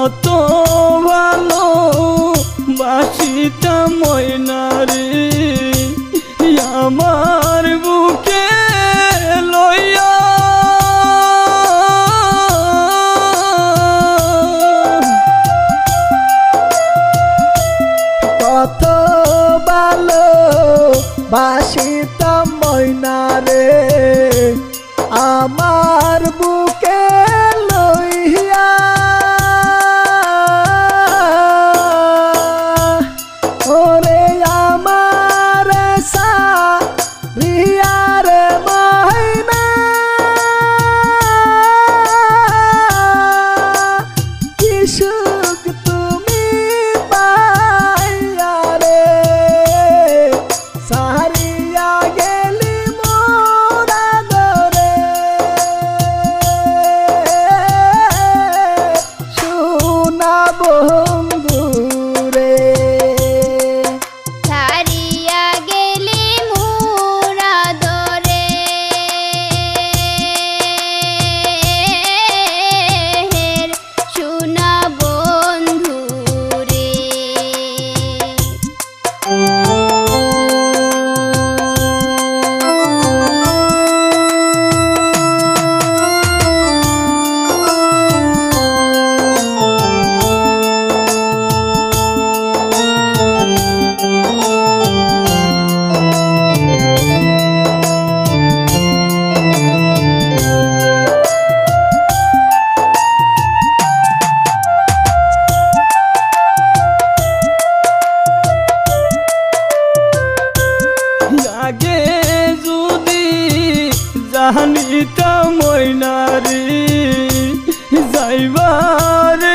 কত ভালো বাসিতা ময়নারে আমার বুকে লইয়া। কত ভালো বাসিতা ময়নারে আমার বুকে should জানিতা ময়নারি যাইবার